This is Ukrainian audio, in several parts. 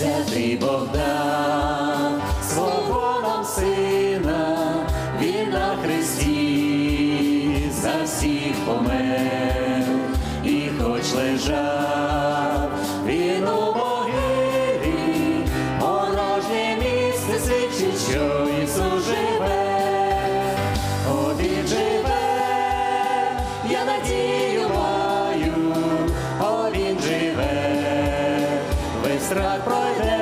Єдиний Бог дав свого нам сина, він на хресті за всіх помер, і хоч лежав він у могилі, порожнє місце свідчить, що Ісус живе, О, він живе, я надію страх пройде,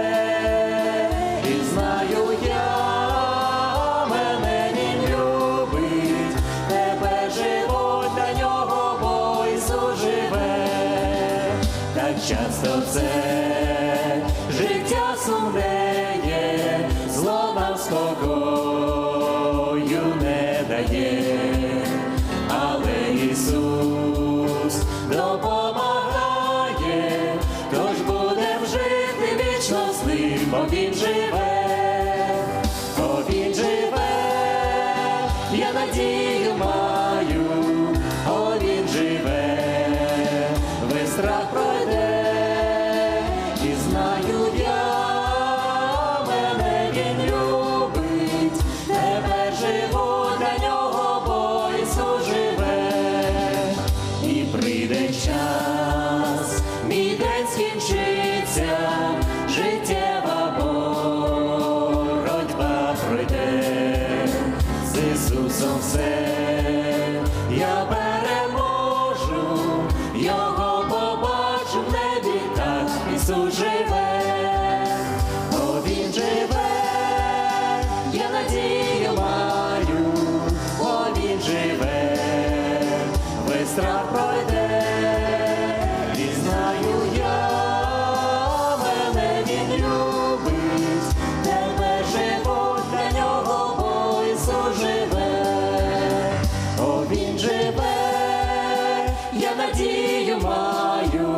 і знаю я, мене любить, тебе живуть нього, бо живе, так часто це життя сумнеє, зло нам спокою не дає, але Ісус допомагає, бо Він живе, бо Він живе, я надію маю, о Він живе, весь страх пройде, і знаю я, мене Він любить, тебе живу для нього, бо живе, і прийде час, з Ісусом все. Я переможу, Його побачу в небі, так Ісус живе, бо Він живе, я надію маю, бо Він живе, весь страх пройде, надію маю,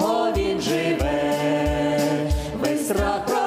о він живе, без страх.